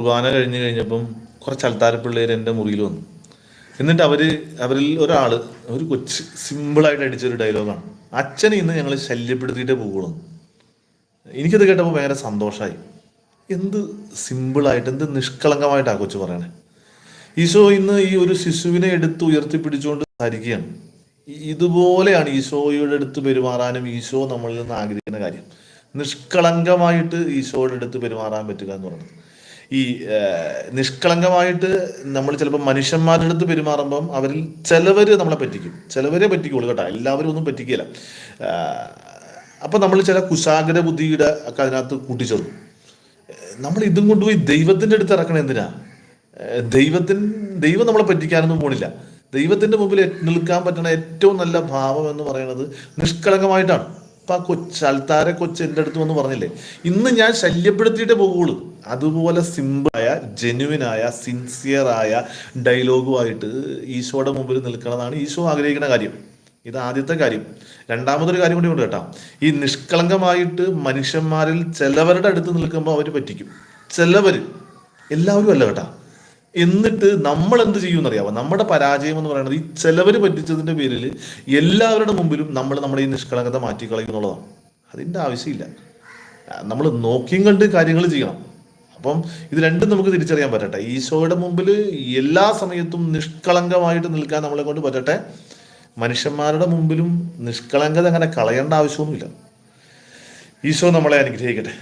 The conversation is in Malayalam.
കുർബാന കഴിഞ്ഞ് കഴിഞ്ഞപ്പം കുറച്ച് അൽത്താര പിള്ളേർ എന്റെ മുറിയിൽ വന്നു. എന്നിട്ട് അവർ അവരിൽ ഒരാൾ ഒരു കൊച്ച് സിമ്പിളായിട്ട് അടിച്ചൊരു ഡയലോഗാണ് അച്ഛനെ ഇന്ന് ഞങ്ങൾ ശല്യപ്പെടുത്തിയിട്ടേ പോകുള്ളൂ എനിക്കത് കേട്ടപ്പോൾ ഭയങ്കര സന്തോഷമായി എന്ത് സിമ്പിളായിട്ട് എന്ത് നിഷ്കളങ്കമായിട്ടാണ് കൊച്ചു പറയണേ. ഈശോ ഇന്ന് ഈ ഒരു ശിശുവിനെ എടുത്ത് ഉയർത്തിപ്പിടിച്ചുകൊണ്ട് സംസാരിക്കുകയാണ്. ഇതുപോലെയാണ് ഈശോയുടെ അടുത്ത് പെരുമാറാനും ഈശോ നമ്മളിൽ നിന്ന് ആഗ്രഹിക്കുന്ന കാര്യം. നിഷ്കളങ്കമായിട്ട് ഈശോയുടെ അടുത്ത് പെരുമാറാൻ പറ്റുക എന്ന് പറയുന്നത്. ഈ നിഷ്കളങ്കമായിട്ട് നമ്മൾ ചിലപ്പോൾ മനുഷ്യന്മാരുടെ അടുത്ത് പെരുമാറുമ്പം അവരിൽ ചിലവർ നമ്മളെ പറ്റിക്കും. ചിലവരെ പറ്റിക്കുള്ളൂ കേട്ടോ. എല്ലാവരും ഒന്നും പറ്റിക്കില്ല അപ്പോൾ നമ്മൾ ചില കുശാഗ്ര ബുദ്ധിയുടെ ഒക്കെ അതിനകത്ത് കൂട്ടിച്ചേർന്നു. നമ്മൾ ഇതും കൊണ്ടുപോയി ദൈവത്തിന്റെ അടുത്ത് ഇറക്കണം എന്തിനാ? ഏഹ് ദൈവത്തിൻ ദൈവം നമ്മളെ പറ്റിക്കാനൊന്നും പോണില്ല. ദൈവത്തിന്റെ മുമ്പിൽ നിൽക്കാൻ പറ്റുന്ന ഏറ്റവും നല്ല ഭാവം എന്ന് പറയുന്നത് നിഷ്കളങ്കമായിട്ടാണ്. അപ്പം ആ കൊച്ച് അൽത്താരെ എന്റെ അടുത്ത് വന്ന് പറഞ്ഞില്ലേ? ഇന്ന് ഞാൻ ശല്യപ്പെടുത്തിയിട്ടേ പോകുള്ളൂ അതുപോലെ സിമ്പിളായ ജെനുവിനായ സിൻസിയറായ ഡയലോഗുമായിട്ട് ഈശോയുടെ മുമ്പിൽ നിൽക്കണമെന്നാണ് ഈശോ ആഗ്രഹിക്കുന്ന കാര്യം. ഇത് ആദ്യത്തെ കാര്യം. രണ്ടാമതൊരു കാര്യം കൂടി ഉണ്ട് കേട്ടോ. ഈ നിഷ്കളങ്കമായിട്ട് മനുഷ്യന്മാരിൽ ചിലവരുടെ അടുത്ത് നിൽക്കുമ്പോൾ അവർ പറ്റിക്കും. ചിലവര്. എല്ലാവരും അല്ല കേട്ടോ. എന്നിട്ട് നമ്മൾ എന്ത് ചെയ്യും ചെയ്യുമെന്നറിയാമോ നമ്മുടെ പരാജയം എന്ന് പറയുന്നത് ഈ ചിലവർ പറ്റിച്ചതിന്റെ പേരിൽ എല്ലാവരുടെ മുമ്പിലും നമ്മൾ നമ്മുടെ ഈ നിഷ്കളങ്കത മാറ്റിക്കളയും എന്നുള്ളതാണ്. അതിന്റെ ആവശ്യമില്ല. നമ്മൾ നോക്കിയും കണ്ട് കാര്യങ്ങൾ ചെയ്യണം. അപ്പം ഇത് രണ്ടും നമുക്ക് തിരിച്ചറിയാൻ പറ്റട്ടെ. ഈശോയുടെ മുമ്പിൽ എല്ലാ സമയത്തും നിഷ്കളങ്കമായിട്ട് നിൽക്കാൻ നമ്മളെ കൊണ്ട് പറ്റട്ടെ. മനുഷ്യന്മാരുടെ മുമ്പിലും നിഷ്കളങ്കത അങ്ങനെ കളയേണ്ട ആവശ്യമൊന്നുമില്ല. ഈശോ നമ്മളെ അനുഗ്രഹിക്കട്ടെ.